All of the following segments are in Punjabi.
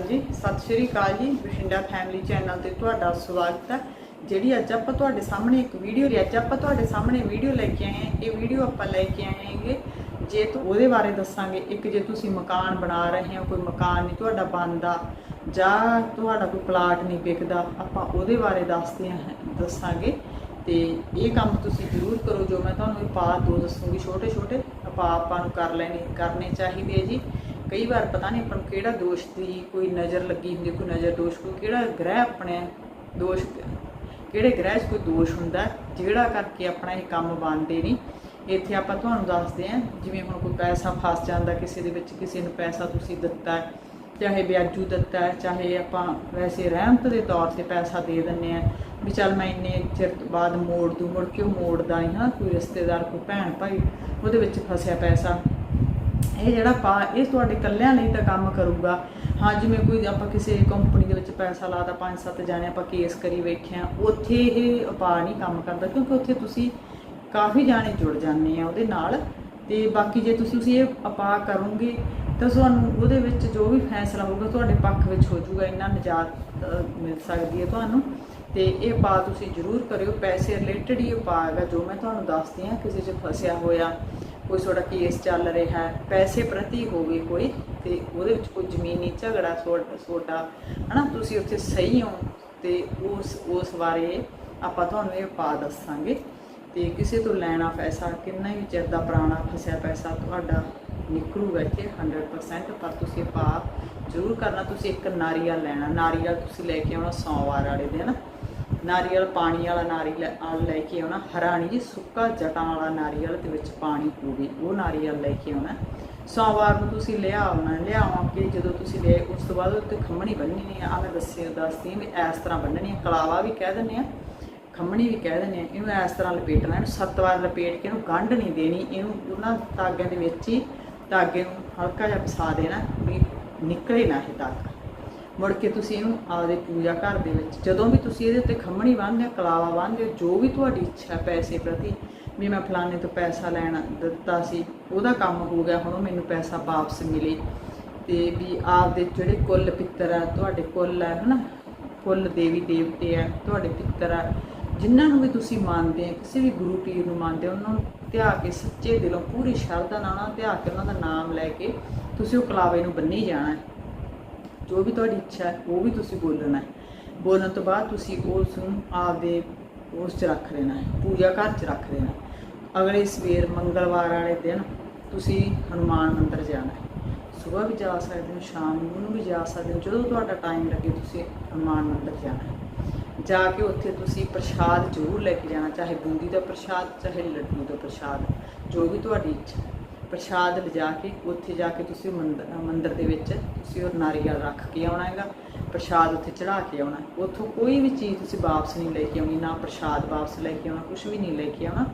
ਹਾਂਜੀ, ਸਤਿ ਸ਼੍ਰੀ ਅਕਾਲ ਜੀ। ਬਠਿੰਡਾ ਫੈਮਿਲੀ ਚੈਨਲ ਤੇ ਤੁਹਾਡਾ ਸਵਾਗਤ ਹੈ। ਜਿਹੜੀ ਅੱਜ ਆਪਾਂ ਤੁਹਾਡੇ ਸਾਹਮਣੇ ਇੱਕ ਵੀਡੀਓ ਲਈ, ਅੱਜ ਆਪਾਂ ਤੁਹਾਡੇ ਸਾਹਮਣੇ ਵੀਡੀਓ ਲੈ ਕੇ ਆਏ ਹਾਂ। ਇਹ ਵੀਡੀਓ ਆਪਾਂ ਲੈ ਕੇ ਆਏ ਹਾਂਗੇ। ਜੇ ਤੋਂ ਉਹਦੇ ਬਾਰੇ ਦੱਸਾਂਗੇ, ਇੱਕ ਜੇ ਤੁਸੀਂ ਮਕਾਨ ਬਣਾ ਰਹੇ ਹੋ, ਕੋਈ ਮਕਾਨ ਨਹੀਂ ਤੁਹਾਡਾ ਬਣਦਾ, ਜਾਂ ਤੁਹਾਡਾ ਕੋਈ ਪਲਾਟ ਨਹੀਂ ਵਿਕਦਾ, ਆਪਾਂ ਉਹਦੇ ਬਾਰੇ ਦੱਸਦੇ ਹਾਂ, ਦੱਸਾਂਗੇ। ਤੇ ਇਹ ਕੰਮ ਤੁਸੀਂ ਜ਼ਰੂਰ ਕਰੋ। ਜੋ ਮੈਂ ਤੁਹਾਨੂੰ ਇਹ ਪਾ ਦੋ ਦੱਸੂਗੀ ਛੋਟੇ ਛੋਟੇ ਆਪਾਂ ਆਪਾਂ ਨੂੰ ਕਰ ਲੈਣੇ, ਕਰਨੇ ਚਾਹੀਦੇ ਆ ਜੀ। ਕਈ ਵਾਰ ਪਤਾ ਨਹੀਂ ਆਪਾਂ ਨੂੰ ਕਿਹੜਾ ਦੋਸ਼ ਦੀ ਕੋਈ ਨਜ਼ਰ ਲੱਗੀ ਹੁੰਦੀ, ਕੋਈ ਨਜ਼ਰ ਦੋਸ਼, ਕੋਈ ਕਿਹੜਾ ਗ੍ਰਹਿ ਆਪਣੇ ਦੋਸ਼ ਕਿਹੜੇ ਗ੍ਰਹਿ 'ਚ ਕੋਈ ਦੋਸ਼ ਹੁੰਦਾ, ਜਿਹੜਾ ਕਰਕੇ ਆਪਣਾ ਇਹ ਕੰਮ ਬਣਦੇ ਨਹੀਂ। ਇੱਥੇ ਆਪਾਂ ਤੁਹਾਨੂੰ ਦੱਸਦੇ ਹਾਂ, ਜਿਵੇਂ ਹੁਣ ਕੋਈ ਪੈਸਾ ਫਸ ਜਾਂਦਾ ਕਿਸੇ ਦੇ ਵਿੱਚ, ਕਿਸੇ ਨੂੰ ਪੈਸਾ ਤੁਸੀਂ ਦਿੱਤਾ ਹੈ ਚਾਹੇ ਵਿਆਜੂ ਦਿੱਤਾ ਹੈ ਚਾਹੇ ਆਪਾਂ ਵੈਸੇ ਰਹਿਮਤ ਦੇ ਤੌਰ ਤੇ ਪੈਸਾ ਦੇ ਦਿੰਨੇ ਆ ਵੀ ਚੱਲ ਮੈਂ ਇੰਨੇ ਚਿਰ ਤੋਂ ਬਾਅਦ ਮੋੜ ਦੂੰ, ਮੁੜ ਕੇ ਉਹ ਮੋੜਦਾ ਨਹੀਂ ਹਾਂ ਕੋਈ ਰਿਸ਼ਤੇਦਾਰ, ਕੋਈ ਭੈਣ ਭਾਈ ਉਹਦੇ ਵਿੱਚ ਫਸਿਆ ਪੈਸਾ। ਇਹ ਜਿਹੜਾ ਪਾ, ਇਹ ਤੁਹਾਡੇ ਇਕੱਲਿਆਂ ਲਈ ਤਾਂ ਕੰਮ ਕਰੂਗਾ। ਹਾਂ, ਜਿਵੇਂ ਕੋਈ ਆਪਾਂ ਕਿਸੇ ਕੰਪਨੀ ਦੇ ਵਿੱਚ ਪੈਸਾ ਲਾਦਾ, ਪੰਜ ਸੱਤ ਜਾਣੇ ਆਪਾਂ ਕੇਸ ਕਰੀ ਵੇਖਿਆ ਉੱਥੇ ਇਹ ਉਪਾਅ ਨਹੀਂ ਕੰਮ ਕਰਦਾ, ਕਿਉਂਕਿ ਉੱਥੇ ਤੁਸੀਂ ਕਾਫੀ ਜਾਣੇ ਜੁੜ ਜਾਂਦੇ ਆ ਉਹਦੇ ਨਾਲ। ਤੇ ਬਾਕੀ ਜੇ ਤੁਸੀਂ ਤੁਸੀਂ ਇਹ ਉਪਾਅ ਕਰੋਗੇ, ਤਾਂ ਤੁਹਾਨੂੰ ਉਹਦੇ ਵਿੱਚ ਜੋ ਵੀ ਫੈਸਲਾ ਹੋਊਗਾ, ਤੁਹਾਡੇ ਪੱਖ ਵਿੱਚ ਹੋ ਜਾਊਗਾ, ਇੰਨਾ ਨਜਾਤ ਮਿਲ ਸਕਦੀ ਹੈ ਤੁਹਾਨੂੰ। ਤੇ ਇਹ ਉਪਾਅ ਤੁਸੀਂ ਜ਼ਰੂਰ ਕਰਿਓ, ਪੈਸੇ ਰਿਲੇਟਡ ਹੀ ਉਪਾਅ ਹੈਗਾ, ਜੋ ਮੈਂ ਤੁਹਾਨੂੰ ਦੱਸਦੀ ਹਾਂ, ਕਿਸੇ 'ਚ ਫਸਿਆ ਹੋਇਆ। ਕੋਈ ਤੁਹਾਡਾ ਕੇਸ ਚੱਲ ਰਿਹਾ ਹੈ, ਪੈਸੇ ਪ੍ਰਤੀ ਹੋਵੇ ਕੋਈ, ਤੇ ਉਹਦੇ ਵਿੱਚ ਕੋਈ ਜ਼ਮੀਨੀ ਝਗੜਾ ਛੋਟਾ ਹਨਾ, ਤੁਸੀਂ ਉੱਥੇ ਸਹੀ ਹੋ, ਤੇ ਉਸ ਉਸ ਬਾਰੇ ਆਪਾਂ ਤੁਹਾਨੂੰ ਇਹ ਪਾ ਦੱਸਾਂਗੇ। ਤੇ ਕਿਸੇ ਤੋਂ ਲੈਣਾ ਪੈਸਾ, ਕਿੰਨਾ ਵੀ ਚਿਰ ਦਾ ਪੁਰਾਣਾ ਫਸਿਆ ਪੈਸਾ ਤੁਹਾਡਾ ਨਿਕਲੂਗਾ ਇੱਥੇ 100% ਪਰ ਤੁਸੀਂ ਪਾ ਜ਼ਰੂਰ ਕਰਨਾ, ਤੁਸੀਂ ਇੱਕ ਨਾਰੀਅਲ ਲੈਣਾ, ਨਾਰੀਅਲ ਤੁਸੀਂ ਲੈ ਕੇ ਆਉਣਾ ਸੋਮਵਾਰ ਵਾਲੇ ਦਿਨ ਨਾਰੀਅਲ ਪਾਣੀ ਵਾਲਾ ਨਾਰੀਅਲ ਆ ਲੈ ਕੇ ਆਉਣਾ। ਹਰਾ ਨਹੀਂ ਜੀ, ਸੁੱਕਾ ਜਟਾਂ ਵਾਲਾ ਨਾਰੀਅਲ ਦੇ ਵਿੱਚ ਪਾਣੀ ਹੋਵੇ ਉਹ ਨਾਰੀਅਲ ਲੈ ਕੇ ਆਉਣਾ। ਸੋਮਵਾਰ ਨੂੰ ਤੁਸੀਂ ਲਿਆ ਆਉਣਾ ਲਿਆਉਂ ਕੇ ਜਦੋਂ ਤੁਸੀਂ ਲਿਆ ਉਸ ਤੋਂ ਬਾਅਦ ਉੱਤੇ ਖੰਮਣੀ ਬੰਨਣੀ ਆ। ਮੈਂ ਦੱਸੇ ਦੱਸਦੀ ਵੀ ਇਸ ਤਰ੍ਹਾਂ ਬੰਨਣੀ ਆ। ਕਲਾਵਾ ਵੀ ਕਹਿ ਦਿੰਦੇ ਆ, ਖੰਮਣੀ ਵੀ ਕਹਿ ਦਿੰਦੇ ਆ। ਇਹਨੂੰ ਇਸ ਤਰ੍ਹਾਂ ਲਪੇਟਣਾ, ਇਹਨੂੰ ਸੱਤ ਵਾਰ ਲਪੇਟ ਕੇ ਇਹਨੂੰ ਗੰਢ ਨਹੀਂ ਦੇਣੀ। ਇਹਨੂੰ, ਉਹਨਾਂ ਧਾਗਿਆਂ ਦੇ ਵਿੱਚ ਹੀ ਧਾਗੇ ਨੂੰ ਹਲਕਾ ਜਿਹਾ ਫਸਾ ਦੇਣਾ ਵੀ ਨਿਕਲੇ ਨਾ ਇਹ ਧਾਗਾ। ਮੁੜ ਕੇ ਤੁਸੀਂ ਇਹਨੂੰ ਆਪਦੇ ਪੂਜਾ ਘਰ ਦੇ ਵਿੱਚ, ਜਦੋਂ ਵੀ ਤੁਸੀਂ ਇਹਦੇ ਉੱਤੇ ਖੰਮਣੀ ਬੰਨ੍ਹਦੇ ਹੋ, ਕਲਾਵਾ ਬੰਨ੍ਹਦੇ ਹੋ, ਜੋ ਵੀ ਤੁਹਾਡੀ ਇੱਛਾ ਪੈਸੇ ਪ੍ਰਤੀ, ਵੀ ਮੈਂ ਫਲਾਣੇ ਤੋਂ ਪੈਸਾ ਲੈਣਾ ਦਿੱਤਾ ਸੀ, ਉਹਦਾ ਕੰਮ ਹੋ ਗਿਆ, ਹੁਣ ਉਹ ਮੈਨੂੰ ਪੈਸਾ ਵਾਪਸ ਮਿਲੇ। ਤੇ ਵੀ ਆਪਦੇ ਜਿਹੜੇ ਕੁੱਲ ਪਿੱਤਰ ਆ, ਤੁਹਾਡੇ ਕੁੱਲ ਆ, ਹਨਾ? ਕੁੱਲ ਦੇਵੀ ਦੇਵਤੇ ਆ, ਤੁਹਾਡੇ ਪਿੱਤਰ ਆ ਜਿਨ੍ਹਾਂ ਨੂੰ ਵੀ ਤੁਸੀਂ ਮੰਨਦੇ ਆ ਕਿਸੇ ਵੀ ਗੁਰੂ ਪੀਰ ਨੂੰ ਮੰਨਦੇ ਹੋ, ਉਹਨਾਂ ਨੂੰ ਧਿਆ ਕੇ ਸੱਚੇ ਦਿਲੋਂ ਪੂਰੀ ਸ਼ਰਧਾ ਨਾਲ, ਉਹਨਾਂ ਧਿਆ ਕੇ ਉਹਨਾਂ ਦਾ ਨਾਮ ਲੈ ਕੇ ਤੁਸੀਂ ਉਹ ਕਲਾਵੇ ਨੂੰ ਬੰਨੀ ਜਾਣਾ ਜੋ ਵੀ ਤੁਹਾਡੀ ਇੱਛਾ ਹੈ, ਉਹ ਵੀ ਤੁਸੀਂ ਬੋਲਣਾ ਹੈ। ਬੋਲਣ ਤੋਂ ਬਾਅਦ ਤੁਸੀਂ ਉਸ ਨੂੰ ਆਪਦੇ ਉਸ 'ਚ ਰੱਖ ਦੇਣਾ ਹੈ, ਪੂਜਾ ਘਰ 'ਚ ਰੱਖ ਦੇਣਾ ਅਗਲੇ ਸਵੇਰ ਮੰਗਲਵਾਰ ਵਾਲੇ ਦਿਨ ਤੁਸੀਂ ਹਨੂਮਾਨ ਮੰਦਿਰ ਜਾਣਾ ਹੈ। ਸਵੇਰ ਵੀ ਜਾ ਸਕਦੇ ਹੋ, ਸ਼ਾਮ ਨੂੰ ਵੀ ਜਾ ਸਕਦੇ ਹੋ, ਜਦੋਂ ਤੁਹਾਡਾ ਟਾਈਮ ਲੱਗੇ ਤੁਸੀਂ ਹਨੂਮਾਨ ਮੰਦਿਰ ਜਾਣਾ ਜਾ ਕੇ ਉੱਥੇ ਤੁਸੀਂ ਪ੍ਰਸ਼ਾਦ ਜ਼ਰੂਰ ਲੈ ਕੇ ਜਾਣਾ, ਚਾਹੇ ਬੂੰਦੀ ਦਾ ਪ੍ਰਸ਼ਾਦ, ਚਾਹੇ ਲੱਡੂ ਦਾ ਪ੍ਰਸ਼ਾਦ, ਜੋ ਵੀ ਤੁਹਾਡੀ ਇੱਛਾ ਪ੍ਰਸ਼ਾਦ ਲਿਜਾ ਕੇ ਉੱਥੇ ਜਾ ਕੇ ਤੁਸੀਂ ਮੰਦਰ ਮੰਦਰ ਦੇ ਵਿੱਚ ਤੁਸੀਂ ਉਹ ਨਾਰੀਅਲ ਰੱਖ ਕੇ ਆਉਣਾ ਹੈਗਾ, ਪ੍ਰਸ਼ਾਦ ਉੱਥੇ ਚੜਾ ਕੇ ਆਉਣਾ ਉੱਥੋਂ ਕੋਈ ਵੀ ਚੀਜ਼ ਤੁਸੀਂ ਵਾਪਸ ਨਹੀਂ ਲੈ ਕੇ ਆਉਣੀ, ਨਾ ਪ੍ਰਸ਼ਾਦ ਵਾਪਸ ਲੈ ਕੇ ਆਉਣਾ ਕੁਝ ਵੀ ਨਹੀਂ ਲੈ ਕੇ ਆਉਣਾ।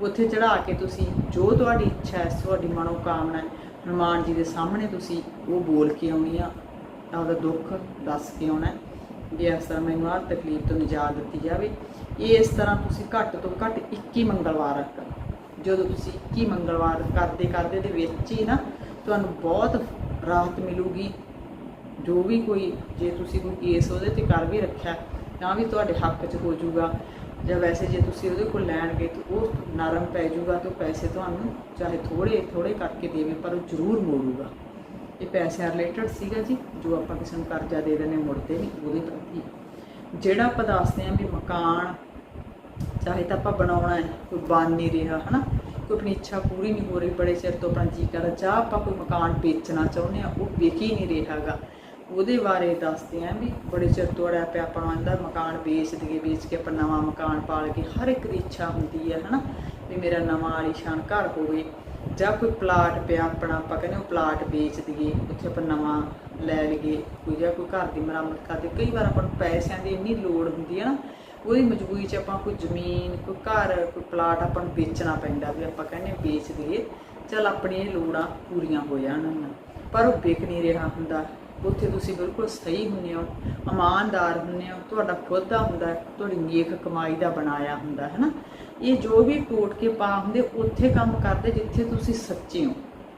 ਉੱਥੇ ਚੜਾ ਕੇ ਤੁਸੀਂ ਜੋ ਤੁਹਾਡੀ ਇੱਛਾ ਹੈ, ਤੁਹਾਡੀ ਮਨੋ ਕਾਮਨਾ ਹੈ, ਹਨੂਮਾਨ ਜੀ ਦੇ ਸਾਹਮਣੇ ਤੁਸੀਂ ਉਹ ਬੋਲ ਕੇ ਆਉਣੀ ਆ, ਆਪਦਾ ਦੁੱਖ ਦੱਸ ਕੇ ਆਉਣਾ ਵੀ ਇਸ ਤਰ੍ਹਾਂ ਮੈਨੂੰ ਆਹ ਤਕਲੀਫ ਤੋਂ ਨਿਜਾਤ ਦਿੱਤੀ ਜਾਵੇ। ਇਹ ਇਸ ਤਰ੍ਹਾਂ ਤੁਸੀਂ ਘੱਟ ਤੋਂ ਘੱਟ 21 ਮੰਗਲਵਾਰ ਕਰੋ ਜਦੋਂ ਤੁਸੀਂ 21 ਮੰਗਲਵਾਰ ਕਰਦੇ ਕਰਦੇ ਦੇ ਵਿੱਚ ਹੀ ਨਾ, ਤੁਹਾਨੂੰ ਬਹੁਤ ਰਾਹਤ ਮਿਲੂਗੀ। ਜੋ ਵੀ ਕੋਈ, ਜੇ ਤੁਸੀਂ ਕੋਈ ਕੇਸ ਉਹਦੇ ਤੇ ਕਰ ਵੀ ਰੱਖਿਆ, ਤਾਂ ਵੀ ਤੁਹਾਡੇ ਹੱਕ 'ਚ ਹੋ ਜਾਊਗਾ। ਜਾਂ ਵੈਸੇ ਜੇ ਤੁਸੀਂ ਉਹਦੇ ਕੋਲ ਲੈਣ ਗਏ ਤਾਂ ਉਹ ਨਰਮ ਪੈ ਜਾਊਗਾ ਤੇ ਉਹ ਪੈਸੇ ਤੁਹਾਨੂੰ ਚਾਹੇ ਥੋੜੇ ਥੋੜੇ ਕਰਕੇ ਦੇਵੇ, ਪਰ ਉਹ ਜ਼ਰੂਰ ਮੋੜੂਗਾ। ਇਹ ਪੈਸਿਆਂ ਰਿਲੇਟਡ ਸੀਗਾ ਜੀ, ਜੋ ਆਪਾਂ ਕਿਸੇ ਨੂੰ ਕਰਜ਼ਾ ਦੇ ਦਿੰਦੇ ਮੁੜਦੇ ਨਹੀਂ, ਉਹਦੇ ਪ੍ਰਤੀ। ਜਿਹੜਾ ਆਪਾਂ ਦੱਸਦੇ ਆਂ ਵੀ ਮਕਾਨ ਚਾਹੇ ਤਾਂ ਆਪਾਂ ਬਣਾਉਣਾ ਹੈ, ਕੋਈ ਬਣ ਨਹੀਂ ਰਿਹਾ, ਹਨਾ? ਕੋਈ ਆਪਣੀ ਇੱਛਾ ਪੂਰੀ ਨਹੀਂ ਹੋ ਰਹੀ, ਬੜੇ ਚਿਰ ਤੋਂ ਆਪਣਾ ਜੀ ਕਰਦਾ, ਜਾਂ ਆਪਾਂ ਕੋਈ ਮਕਾਨ ਵੇਚਣਾ ਚਾਹੁੰਦੇ ਆ ਉਹ ਵੇਚ ਹੀ ਨਹੀਂ ਰਿਹਾਗਾ ਉਹਦੇ ਬਾਰੇ ਦੱਸਦੇ ਆਂ ਵੀ ਬੜੇ ਚਿਰ ਤੋਂ ਅੜਿਆ ਪਿਆ ਆਪਣਾ ਆਂਦਾ ਮਕਾਨ ਵੇਚ ਦਈਏ, ਵੇਚ ਕੇ ਆਪਾਂ ਨਵਾਂ ਮਕਾਨ ਪਾਲ ਕੇ ਹਰ ਇੱਕ ਦੀ ਇੱਛਾ ਹੁੰਦੀ ਹੈ, ਹਨਾ? ਵੀ ਮੇਰਾ ਨਵਾਂ ਆਲੀਸ਼ਾਨ ਘਰ ਹੋਵੇ, ਜਾਂ ਕੋਈ ਪਲਾਟ ਪਿਆ ਆਪਣਾ, ਆਪਾਂ ਕਹਿੰਦੇ ਉਹ ਪਲਾਟ ਵੇਚ ਦਈਏ, ਉੱਥੇ ਆਪਾਂ ਨਵਾਂ ਲੈ ਲਈਏ, ਕੋਈ ਜਾਂ ਕੋਈ ਘਰ ਦੀ ਮੁਰੰਮਤ ਕਰਦੇ। ਕਈ ਵਾਰ ਆਪਾਂ ਨੂੰ ਪੈਸਿਆਂ ਦੀ ਇੰਨੀ ਲੋੜ ਹੁੰਦੀ ਹੈ ਨਾ ਉਹਦੀ ਮਜਬੂਰੀ 'ਚ ਆਪਾਂ ਕੋਈ ਜ਼ਮੀਨ, ਕੋਈ ਘਰ, ਕੋਈ ਪਲਾਟ ਆਪਾਂ ਨੂੰ ਵੇਚਣਾ ਪੈਂਦਾ ਵੀ ਆਪਾਂ ਕਹਿੰਦੇ ਵੇਚ ਦਈਏ। ਚਲ ਆਪਣੀਆਂ ਲੋੜਾਂ ਪੂਰੀਆਂ ਹੋ ਜਾਣਗੀਆਂ। ਪਰ ਉਹ ਵਿਕ ਨਹੀਂ ਰਿਹਾ ਹੁੰਦਾ। ਉੱਥੇ ਤੁਸੀਂ ਬਿਲਕੁਲ ਸਹੀ ਹੁੰਦੇ ਹੋ, ਇਮਾਨਦਾਰ ਹੁੰਦੇ ਹੋ, ਤੁਹਾਡਾ ਖੁਦ ਦਾ ਹੁੰਦਾ, ਤੁਹਾਡੀ ਨੇਕ ਕਮਾਈ ਦਾ ਬਣਾਇਆ ਹੁੰਦਾ ਹੈ ਨਾ ਇਹ ਜੋ ਵੀ ਟੋਟ ਕੇ ਪਾ ਹੁੰਦੇ, ਉੱਥੇ ਕੰਮ ਕਰਦੇ ਜਿੱਥੇ ਤੁਸੀਂ ਸੱਚੇ ਹੋ।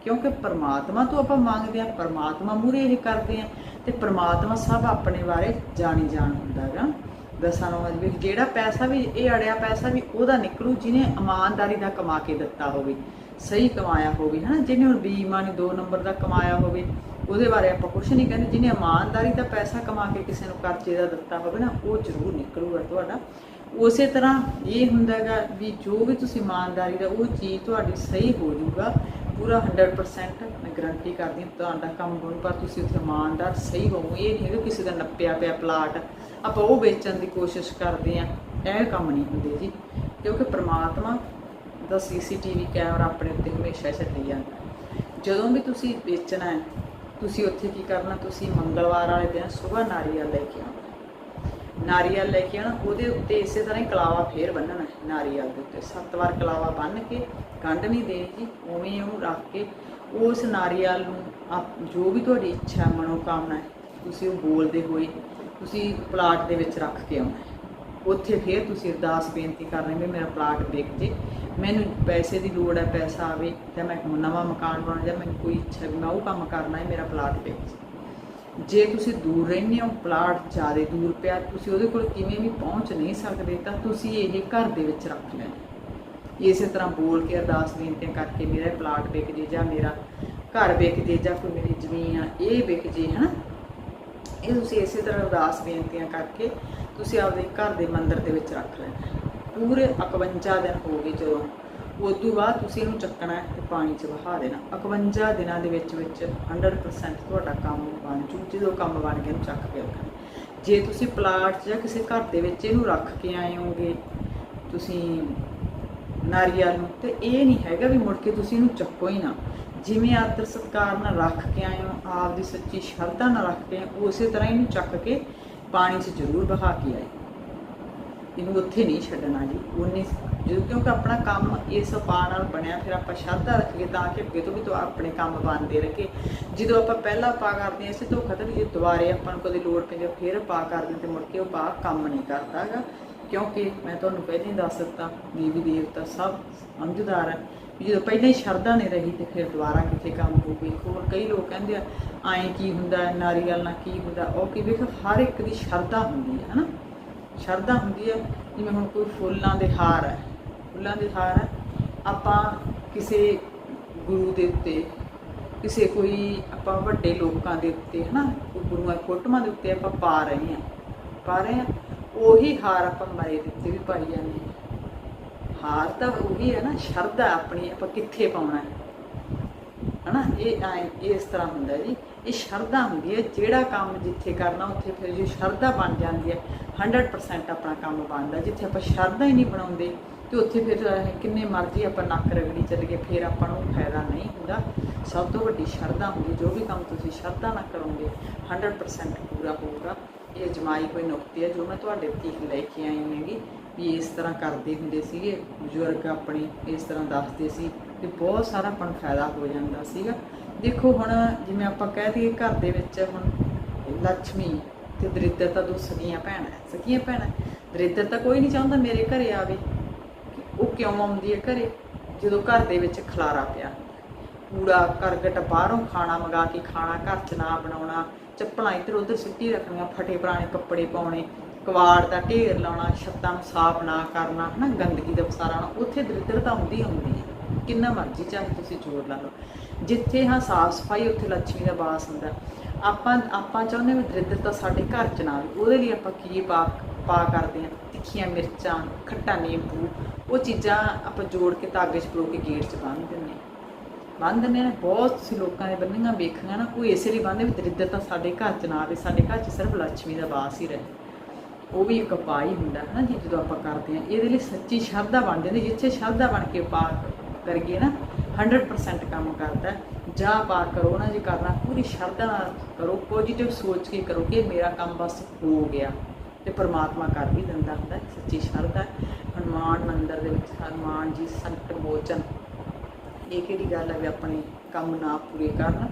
ਕਿਉਂਕਿ ਪਰਮਾਤਮਾ ਤੋਂ ਆਪਾਂ ਮੰਗਦੇ ਆ ਪਰਮਾਤਮਾ ਮੂਰੇ ਇਹ ਕਰਦੇ ਆ ਤੇ ਪਰਮਾਤਮਾ ਸਭ ਆਪਣੇ ਬਾਰੇ ਜਾਣੀ ਜਾਣ ਹੁੰਦਾ ਹੁੰਦਾਗਾ ਦਸਾਂ ਨੂੰ ਵੀ ਜਿਹੜਾ ਪੈਸਾ ਵੀ, ਇਹ ਅੜਿਆ ਪੈਸਾ ਵੀ ਉਹਦਾ ਨਿਕਲੂ, ਜਿਹਨੇ ਇਮਾਨਦਾਰੀ ਦਾ ਕਮਾ ਕੇ ਦਿੱਤਾ ਹੋਵੇ, ਸਹੀ ਕਮਾਇਆ ਹੋਵੇ, ਹਨਾ? ਜਿਹਨੇ ਹੁਣ ਬੀਮਾ ਨੇ ਦੋ ਨੰਬਰ ਦਾ ਕਮਾਇਆ ਹੋਵੇ, ਉਹਦੇ ਬਾਰੇ ਆਪਾਂ ਕੁਝ ਨਹੀਂ ਕਹਿੰਦੇ। ਜਿਹਨੇ ਇਮਾਨਦਾਰੀ ਦਾ ਪੈਸਾ ਕਮਾ ਕੇ ਕਿਸੇ ਨੂੰ ਕਰਜ਼ੇ ਦਾ ਦਿੱਤਾ ਹੋਵੇ ਨਾ, ਉਹ ਜ਼ਰੂਰ ਨਿਕਲੂਗਾ ਤੁਹਾਡਾ। ਉਸੇ ਤਰ੍ਹਾਂ ਇਹ ਹੁੰਦਾਗਾ ਵੀ ਜੋ ਵੀ ਤੁਸੀਂ ਇਮਾਨਦਾਰੀ ਦਾ, ਉਹ ਚੀਜ਼ ਤੁਹਾਡੀ ਸਹੀ ਹੋ ਜਾਊਗਾ। ਪੂਰਾ 100% ਮੈਂ ਗਰੰਟੀ ਕਰਦੀ ਹਾਂ ਤੁਹਾਡਾ ਕੰਮ ਬਣੂ ਪਰ ਤੁਸੀਂ ਉੱਥੇ ਇਮਾਨਦਾਰ ਸਹੀ ਹੋਵੋ ਇਹ ਨਹੀਂ ਹੈਗਾ ਕਿਸੇ ਦਾ ਨੱਪਿਆ ਪਿਆ ਪਲਾਟ ਆਪਾਂ ਉਹ ਵੇਚਣ ਦੀ ਕੋਸ਼ਿਸ਼ ਕਰਦੇ ਆ ਇਹ ਕੰਮ ਨਹੀਂ ਹੁੰਦੇ ਜੀ। ਕਿਉਂਕਿ ਪ੍ਰਮਾਤਮਾ ਦਾ ਸੀਸੀਟੀਵੀ ਕੈਮਰਾ ਆਪਣੇ ਉੱਤੇ ਹਮੇਸ਼ਾ ਚੱਲੀ ਜਾਂਦਾ। ਜਦੋਂ ਵੀ ਤੁਸੀਂ ਵੇਚਣਾ ਹੈ, ਤੁਸੀਂ ਉੱਥੇ ਕੀ ਕਰਨਾ? ਤੁਸੀਂ ਮੰਗਲਵਾਰ ਵਾਲੇ ਦਿਨ ਸਵੇਰ ਨਾਰੀਅਲ ਲੈ ਕੇ ਆਉਣਾ ਨਾਰੀਅਲ ਲੈ ਕੇ ਆਣਾ ਉਹਦੇ ਉੱਤੇ ਇਸੇ ਤਰ੍ਹਾਂ ਹੀ ਕਲਾਵਾ ਫੇਰ ਬੰਨਣਾ ਨਾਰੀਅਲ ਦੇ ਉੱਤੇ। ਸੱਤ ਵਾਰ ਕਲਾਵਾ ਬੰਨ ਕੇ ਗੰਢ ਨਹੀਂ ਦੇ ਜੀ, ਉਵੇਂ ਉਹ ਰੱਖ ਕੇ ਉਸ ਨਾਰੀਅਲ ਨੂੰ ਆਪ- ਜੋ ਵੀ ਤੁਹਾਡੀ ਇੱਛਾ ਮਨੋਕਾਮਨਾ ਹੈ, ਤੁਸੀਂ ਉਹ ਬੋਲਦੇ ਹੋਏ ਤੁਸੀਂ ਪਲਾਟ ਦੇ ਵਿੱਚ ਰੱਖ ਕੇ ਆਉਣਾ ਉੱਥੇ ਫੇਰ ਤੁਸੀਂ ਅਰਦਾਸ ਬੇਨਤੀ ਕਰਨੀ ਵੀ ਮੇਰਾ ਪਲਾਟ ਵਿਕ ਜੇ। ਮੈਨੂੰ ਪੈਸੇ ਦੀ ਲੋੜ ਹੈ, ਪੈਸਾ ਆਵੇ, ਜਾਂ ਮੈਂ ਨਵਾਂ ਮਕਾਨ ਬਣਾਉਣਾ ਜਾਂ ਮੈਨੂੰ ਕੋਈ ਇੱਛਾ ਵੀ ਮੈਂ ਉਹ ਕੰਮ ਕਰਨਾ ਹੈ, ਮੇਰਾ ਪਲਾਟ ਵਿਕ ਜੇ। ਜੇ ਤੁਸੀਂ ਦੂਰ ਰਹਿੰਦੇ ਹੋ, ਪਲਾਟ ਜ਼ਿਆਦਾ ਦੂਰ ਪਿਆ, ਤੁਸੀਂ ਉਹਦੇ ਕੋਲ ਕਿਵੇਂ ਵੀ ਪਹੁੰਚ ਨਹੀਂ ਸਕਦੇ, ਤਾਂ ਤੁਸੀਂ ਇਹ ਘਰ ਦੇ ਵਿੱਚ ਰੱਖ ਲੈ ਇਸੇ ਤਰ੍ਹਾਂ ਬੋਲ ਕੇ ਅਰਦਾਸ ਬੇਨਤੀਆਂ ਕਰਕੇ ਮੇਰਾ ਪਲਾਟ ਵਿਕ ਜੇ ਜਾਂ ਮੇਰਾ ਘਰ ਵਿਕ ਜੇ ਜਾਂ ਕੋਈ ਮੇਰੀ ਜ਼ਮੀਨ ਆ, ਇਹ ਵਿਕ ਜੇ, ਹਨਾ? ਇਹ ਤੁਸੀਂ ਇਸੇ ਤਰ੍ਹਾਂ ਅਰਦਾਸ ਬੇਨਤੀਆਂ ਕਰਕੇ ਤੁਸੀਂ ਆਪਦੇ ਘਰ ਦੇ ਮੰਦਰ ਦੇ ਵਿੱਚ ਰੱਖ ਲੈ ਪੂਰੇ 51 ਦਿਨ ਹੋ ਗਏ ਜਦੋਂ ਉਸ ਤੋਂ ਬਾਅਦ ਤੁਸੀਂ ਇਹਨੂੰ ਚੱਕਣਾ ਹੈ ਤੇ ਪਾਣੀ 'ਚ ਵਹਾ ਦੇਣਾ। 51 ਦਿਨਾਂ ਦੇ ਵਿੱਚ ਵਿੱਚ 100% ਤੁਹਾਡਾ ਕੰਮ ਬਣ ਜੂ। ਜਦੋਂ ਕੰਮ ਬਣ ਗਿਆ, ਇਹਨੂੰ ਚੱਕ ਕੇ ਰੱਖਣਾ ਜੇ ਤੁਸੀਂ ਪਲਾਟ 'ਚ ਜਾਂ ਕਿਸੇ ਘਰ ਦੇ ਵਿੱਚ ਇਹਨੂੰ ਰੱਖ ਕੇ ਆਏ ਹੋਗੇ ਤੁਸੀਂ ਨਾਰੀਅਲ ਨੂੰ, ਤੇ ਇਹ ਨਹੀਂ ਹੈਗਾ ਵੀ ਮੁੜ ਕੇ ਤੁਸੀਂ ਇਹਨੂੰ ਚੱਕੋ ਹੀ ਨਾ। ਜਿਵੇਂ ਆਦਰ ਸਤਕਾਰ ਨਾਲ ਰੱਖ ਕੇ ਆਏ ਹੋ ਆਪ ਦੀ ਸੱਚੀ ਸ਼ਰਧਾ ਨਾਲ ਰੱਖ ਕੇ ਆਏ ਉਸੇ ਤਰ੍ਹਾਂ ਇਹਨੂੰ ਚੱਕ ਕੇ ਪਾਣੀ 'ਚ ਜ਼ਰੂਰ ਵਹਾ ਕੇ ਆਏ। ਇਹਨੂੰ ਉੱਥੇ ਨਹੀਂ ਛੱਡਣਾ ਜੀ। ਉਹਨੇ ਜਦੋਂ ਕਿਉਂਕਿ ਆਪਣਾ ਕੰਮ ਇਸ ਉਪਾਅ ਨਾਲ ਬਣਿਆ ਫਿਰ ਆਪਾਂ ਸ਼ਰਧਾ ਰੱਖੀਏ ਤਾਂ ਕਿ ਅੱਗੇ ਤੋਂ ਵੀ ਤੋਂ ਆਪਣੇ ਕੰਮ ਬਣਦੇ ਰਹੇ ਜਦੋਂ ਆਪਾਂ ਪਹਿਲਾ ਪਾ ਕਰਦੇ ਹਾਂ ਇਸੇ ਧੋਖਾ ਖਤਰ ਜੇ ਦੁਬਾਰੇ ਆਪਾਂ ਨੂੰ ਕਦੇ ਲੋੜ ਪੈਂਦੀ ਫਿਰ ਪਾ ਕਰਦੇ ਤੇ ਮੁੜ ਕੇ ਉਹ ਪਾ ਕੰਮ ਨਹੀਂ ਕਰਦਾ ਹੈਗਾ। ਕਿਉਂਕਿ ਮੈਂ ਤੁਹਾਨੂੰ ਪਹਿਲਾਂ ਹੀ ਦੱਸ ਦਿੱਤਾ ਦੇਵੀ ਦੇਵਤਾ ਸਭ ਸਮਝਦਾਰ ਹੈ ਜਦੋਂ ਪਹਿਲਾਂ ਹੀ ਸ਼ਰਧਾ ਨਹੀਂ ਰਹੀ ਤੇ ਫਿਰ ਦੁਬਾਰਾ ਕਿੱਥੇ ਕੰਮ ਹੋਊਗੀ? ਹੋਰ ਕਈ ਲੋਕ ਕਹਿੰਦੇ ਆ ਐਂ ਕੀ ਹੁੰਦਾ? ਹੈ, ਨਾਰੀਅਲ ਨਾਲ ਕੀ ਹੁੰਦਾ? ਉਹ ਕੀ ਵੇਖ ਹਰ ਇੱਕ ਦੀ ਸ਼ਰਧਾ ਹੁੰਦੀ ਹੈ ਹਨਾ? ਸ਼ਰਧਾ ਹੁੰਦੀ ਹੈ ਜਿਵੇਂ ਹੁਣ ਕੋਈ ਫੁੱਲਾਂ ਦੇ ਹਾਰ ਹੈ। ਫੁੱਲਾਂ ਦੇ ਹਾਰ ਹੈ। ਆਪਾਂ ਕਿਸੇ ਗੁਰੂ ਦੇ ਉੱਤੇ, ਕਿਸੇ ਕੋਈ ਆਪਾਂ ਵੱਡੇ ਲੋਕਾਂ ਦੇ ਉੱਤੇ, ਹਨਾ? ਕੋਈ ਗੁਰੂਆਂ ਫੋਟੋਆਂ ਦੇ ਉੱਤੇ ਆਪਾਂ ਪਾ ਰਹੇ ਹਾਂ। ਪਾ ਰਹੇ ਹਾਂ। ਉਹੀ ਹਾਰ ਆਪਾਂ ਮਰੇ ਦੇ ਉੱਤੇ ਵੀ ਪਾਈ ਜਾਂਦੇ ਹਾਂ। ਹਾਰ ਤਾਂ ਉਹੀ ਹੈ ਨਾ, ਸ਼ਰਧਾ ਆਪਣੀ ਆਪਾਂ ਕਿੱਥੇ ਪਾਉਣਾ ਹੈ? ਹਨਾ? ਇਹ ਐਂ- ਇਸ ਤਰ੍ਹਾਂ ਹੁੰਦਾ ਜੀ। ਇਹ ਸ਼ਰਧਾ ਹੁੰਦੀ ਹੈ। ਜਿਹੜਾ ਕੰਮ ਜਿੱਥੇ ਕਰਨਾ, ਉੱਥੇ ਫਿਰ ਜੇ ਸ਼ਰਧਾ ਬਣ ਜਾਂਦੀ ਹੈ 100% ਆਪਣਾ ਕੰਮ ਬਣਦਾ। ਜਿੱਥੇ ਆਪਾਂ ਸ਼ਰਧਾ ਹੀ ਨਹੀਂ ਬਣਾਉਂਦੇ ਤੇ ਉੱਥੇ ਫਿਰ ਕਿੰਨੇ ਮਰਜ਼ੀ ਆਪਾਂ ਨੱਕ ਰਗੜੀ ਚੱਲੀਏ ਫਿਰ ਆਪਾਂ ਨੂੰ ਫਾਇਦਾ ਨਹੀਂ ਹੁੰਦਾ। ਸਭ ਤੋਂ ਵੱਡੀ ਸ਼ਰਧਾ ਹੁੰਦੀ, ਜੋ ਵੀ ਕੰਮ ਤੁਸੀਂ ਸ਼ਰਧਾ ਨਾਲ ਕਰੋਗੇ 100% ਪੂਰਾ ਹੋਊਗਾ। ਇਹ ਜਮਾਈ ਕੋਈ ਨੁਕਤੇ ਹੈ, ਜੋ ਮੈਂ ਤੁਹਾਡੇ ਤੀਕ ਲੈ ਕੇ ਆਈ ਹਾਂਗੀ ਵੀ ਇਸ ਤਰ੍ਹਾਂ ਕਰਦੇ ਹੁੰਦੇ ਸੀਗੇ, ਬਜ਼ੁਰਗ ਆਪਣੇ ਇਸ ਤਰ੍ਹਾਂ ਦੱਸਦੇ ਸੀ ਤੇ ਬਹੁਤ ਸਾਰਾ ਆਪਾਂ ਨੂੰ ਫਾਇਦਾ ਹੋ ਜਾਂਦਾ ਸੀਗਾ। ਦੇਖੋ ਹੁਣ ਜਿਵੇਂ ਆਪਾਂ ਕਹਿ ਦਈਏ ਘਰ ਦੇ ਵਿੱਚ ਹੁਣ ਲక్ష్ਮੀ ਤੇ ਦਰਿਦਰ ਤਾਂ ਦੋ ਸਕੀਆਂ ਭੈਣਾਂ ਹੈ। ਸਗੀਆਂ ਭੈਣਾਂ। ਦਰਿਦਰ ਤਾਂ ਕੋਈ ਨਹੀਂ ਚਾਹੁੰਦਾ ਮੇਰੇ ਘਰੇ ਆਵੇ। ਉਹ ਕਿਉਂ ਆਉਂਦੀ ਹੈ ਘਰੇ? ਜਦੋਂ ਘਰ ਦੇ ਵਿੱਚ ਖਲਾਰਾ ਪਿਆ ਕੂੜਾ ਕਰਗਟ ਬਾਹਰੋਂ ਖਾਣਾ ਮੰਗਾ ਕੇ ਖਾਣਾ, ਘਰ 'ਚ ਨਾ ਬਣਾਉਣਾ, ਚੱਪਲਾਂ ਇੱਧਰ ਉੱਧਰ ਸਿੱਟੀ ਰੱਖਣੀਆਂ, ਫਟੇ ਪੁਰਾਣੇ ਕੱਪੜੇ ਪਾਉਣੇ, ਕਵਾੜ ਦਾ ਢੇਰ ਲਾਉਣਾ, ਛੱਤਾਂ ਨੂੰ ਸਾਫ਼ ਨਾ ਕਰਨਾ, ਹਨਾ, ਗੰਦਗੀ ਦਾ ਵਸਾਰਾ ਆਉਣਾ ਉੱਥੇ ਦਰਿਦਰ ਤਾਂ ਆਉਂਦੀ ਆਉਂਦੀ ਹੈ। ਕਿੰਨਾ ਮਰਜ਼ੀ ਚਾਹੇ ਤੁਸੀਂ ਜ਼ੋਰ ਲਾ ਲਓ। ਜਿੱਥੇ ਹਾਂ ਸਾਫ਼ ਸਫ਼ਾਈ, ਉੱਥੇ ਲੱਛਮੀ ਦਾ ਵਾਸ ਹੁੰਦਾ। ਆਪਾਂ ਆਪਾਂ ਚਾਹੁੰਦੇ ਹਾਂ ਵੀ ਦਰਿਦਰ ਤਾਂ ਸਾਡੇ ਘਰ 'ਚ ਨਾ ਆਵੇ। ਉਹਦੇ ਲਈ ਆਪਾਂ ਕੀ ਪਾ ਪਾ ਕਰਦੇ ਹਾਂ? ਤਿੱਖੀਆਂ ਮਿਰਚਾਂ, ਖੱਟਾ ਨਿੰਬੂ, ਉਹ ਚੀਜ਼ਾਂ ਆਪਾਂ ਜੋੜ ਕੇ ਧਾਗੇ 'ਚ ਪਰੋ ਕੇ ਗੇਟ 'ਚ ਬੰਨ੍ਹ ਦਿੰਦੇ ਹਾਂ। ਬੰਦ ਨੇ ਨਾ ਬਹੁਤ ਸੀ ਲੋਕਾਂ ਦੇ ਬੰਨੀਆਂ, ਵੇਖੀਆਂ ਨਾ ਕੋਈ ਇਸੇ ਲਈ ਬੰਦੇ ਵੀ ਦਰਿਦਰ ਤਾਂ ਸਾਡੇ ਘਰ ਚ ਨਾ ਆਵੇ। ਸਾਡੇ ਘਰ ਚ ਸਿਰਫ ਲక్ష్ਮੀ ਦਾ ਵਾਸ ਹੀ ਰਹੇ। ਉਹ ਵੀ ਇੱਕ ਉਪਾਅ ਹੀ ਹੁੰਦਾ ਹੈ ਨਾ ਜੀ, ਜਦੋਂ ਆਪਾਂ ਕਰਦੇ ਹਾਂ। ਇਹਦੇ ਲਈ ਸੱਚੀ ਸ਼ਰਧਾ ਬਣ ਜਾਂਦੀ, ਜਿੱਥੇ ਸ਼ਰਧਾ ਬਣ ਕੇ ਉਪਾਅ ਕਰੀਏ ਨਾ 100% ਕੰਮ ਕਰਦਾ ਜਾ ਜਾਂ ਪਾ ਕਰੋ ਨਾ ਜੇ ਕਰਨਾ ਪੂਰੀ ਸ਼ਰਧਾ ਨਾਲ ਕਰੋ ਪੋਜੀਟਿਵ ਸੋਚ ਕੇ ਕਰੋ ਕਿ ਮੇਰਾ ਕੰਮ ਬਸ ਹੋ ਗਿਆ। ਤੇ ਪਰਮਾਤਮਾ ਕਰ ਵੀ ਦਿੰਦਾ ਹੁੰਦਾ ਸੱਚੀ ਸ਼ਰਧਾ ਹੈ। ਹਨੂਮਾਨ ਮੰਦਿਰ ਦੇ ਵਿੱਚ ਹਨੂਮਾਨ ਜੀ ਸੰਕਟ ਮੋਚਨ ਇਹ ਕਿਹੜੀ ਗੱਲ ਹੈ ਵੀ ਆਪਣੇ ਕੰਮ ਨਾ ਪੂਰੇ ਕਰਨ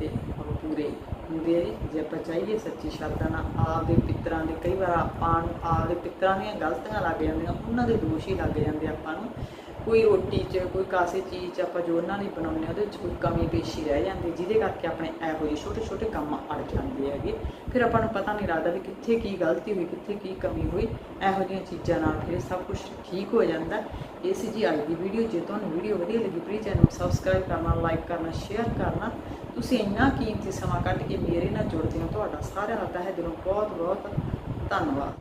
ਤੇ ਉਹ ਪੂਰੇ ਹੁੰਦੇ ਆ ਜੇ ਆਪਾਂ ਚਾਹੀਏ ਸੱਚੀ ਸ਼ਰਧਾ ਨਾਲ ਆਪਦੇ ਪਿੱਤਰਾਂ ਦੇ, ਕਈ ਵਾਰ ਆਪਾਂ ਨੂੰ ਆਪਦੇ ਪਿੱਤਰਾਂ ਦੀਆਂ ਗਲਤੀਆਂ ਲੱਗ ਜਾਂਦੀਆਂ, ਉਹਨਾਂ ਦੇ ਦੋਸ਼ ਹੀ ਲੱਗ ਜਾਂਦੇ ਆਪਾਂ ਨੂੰ। ਕੋਈ ਰੋਟੀ 'ਚ, ਕੋਈ ਕਾਸੇ ਚੀਜ਼ 'ਚ ਆਪਾਂ ਜੋ ਉਹਨਾਂ ਲਈ ਬਣਾਉਂਦੇ ਹਾਂ, ਉਹਦੇ 'ਚ ਕੋਈ ਕਮੀ ਪੇਸ਼ੀ ਰਹਿ ਜਾਂਦੀ ਜਿਹਦੇ ਕਰਕੇ ਆਪਣੇ ਇਹੋ ਜਿਹੇ ਛੋਟੇ ਛੋਟੇ ਕੰਮ ਅੜ ਜਾਂਦੇ ਹੈਗੇ। ਫਿਰ ਆਪਾਂ ਨੂੰ ਪਤਾ ਨਹੀਂ ਲੱਗਦਾ ਵੀ ਕਿੱਥੇ ਕੀ ਗਲਤੀ ਹੋਈ, ਕਿੱਥੇ ਕੀ ਕਮੀ ਹੋਈ। ਇਹੋ ਜਿਹੀਆਂ ਚੀਜ਼ਾਂ ਨਾਲ ਫਿਰ ਸਭ ਕੁਝ ਠੀਕ ਹੋ ਜਾਂਦਾ ਇਹ ਸੀ ਜੀ ਅੱਜ ਦੀ ਵੀਡੀਓ। ਜੇ ਤੁਹਾਨੂੰ ਵੀਡੀਓ ਵਧੀਆ ਲੱਗੀ ਪਲੀਜ਼ ਚੈਨਲ ਨੂੰ ਸਬਸਕ੍ਰਾਈਬ ਕਰਨਾ ਲਾਈਕ ਕਰਨਾ ਸ਼ੇਅਰ ਕਰਨਾ। ਤੁਸੀਂ ਇੰਨਾ ਕੀਮਤੀ ਸਮਾਂ ਕੱਢ ਕੇ ਮੇਰੇ ਨਾਲ ਜੁੜਦੇ ਹੋ, ਤੁਹਾਡਾ ਸਾਰਿਆਂ ਦਾ ਤਹਿ ਦਿਲੋਂ ਬਹੁਤ ਬਹੁਤ ਧੰਨਵਾਦ।